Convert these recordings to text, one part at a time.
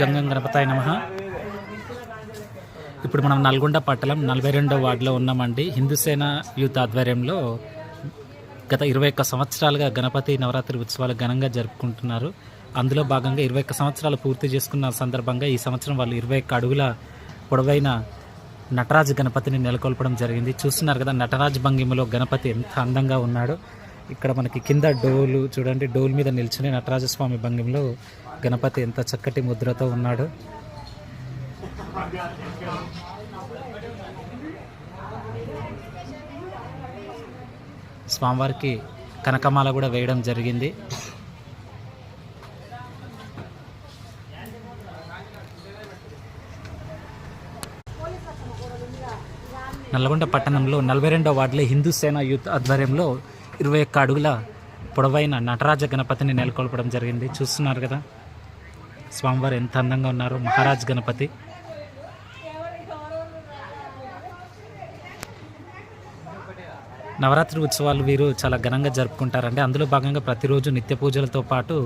గంగం గణపతాయ నమ. ఇప్పుడు మనం నల్గొండ పట్టణం నలభై రెండో వార్డులో ఉన్నామండి. హిందూసేన యూత్ ఆధ్వర్యంలో గత ఇరవై ఒక్క సంవత్సరాలుగా గణపతి నవరాత్రి ఉత్సవాలు ఘనంగా జరుపుకుంటున్నారు. అందులో భాగంగా ఇరవై ఒక్క సంవత్సరాలు పూర్తి చేసుకున్న సందర్భంగా ఈ సంవత్సరం వాళ్ళు ఇరవై ఒక్క అడుగుల పొడవైన నటరాజు గణపతిని నెలకొల్పడం జరిగింది. చూస్తున్నారు కదా నటరాజ్ భంగిమలో గణపతి ఎంత అందంగా ఉన్నాడు. ఇక్కడ మనకి కింద డోలు చూడండి డోల్ మీద నిల్చుని నటరాజస్వామి భంగిమలో గణపతి ఎంత చక్కటి ముద్రతో ఉన్నాడు. స్వామివారికి కనకమాల కూడా వేయడం జరిగింది. నల్గొండ పట్టణంలో నలభై రెండో వార్డులో హిందూ సేన యూత్ ఆధ్వర్యంలో ఇరవై ఒక్క అడుగుల పొడవైన నటరాజ గణపతిని నెలకొల్పడం జరిగింది. చూస్తున్నారు కదా. స్వామివారు ఎంత అందంగా ఉన్నారు మహారాజ్ గణపతి. నవరాత్రి ఉత్సవాలు వీరు చాలా ఘనంగా జరుపుకుంటారండి. అందులో భాగంగా ప్రతిరోజు నిత్య పూజలతో పాటు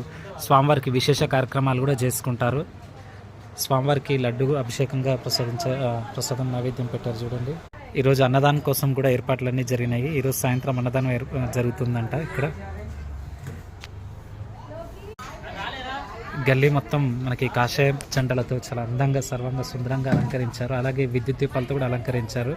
స్వామివారికి విశేష కార్యక్రమాలు కూడా చేసుకుంటారు. స్వామివారికి లడ్డు అభిషేకంగా ప్రసాదించ ప్రసాదం నైవేద్యం పెట్టారు చూడండి. ఈరోజు అన్నదానం కోసం కూడా ఏర్పాట్లన్నీ జరిగినాయి. ఈరోజు సాయంత్రం అన్నదానం జరుగుతుందంట ఇక్కడ. గల్లీ మొత్తం మనకి కాషాయ జెండలతో చాలా అందంగా సర్వంగా సుందరంగా అలంకరించారు. అలాగే విద్యుత్ దీపాలతో కూడా అలంకరించారు.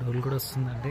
డోల్ కూడా వస్తుందండి.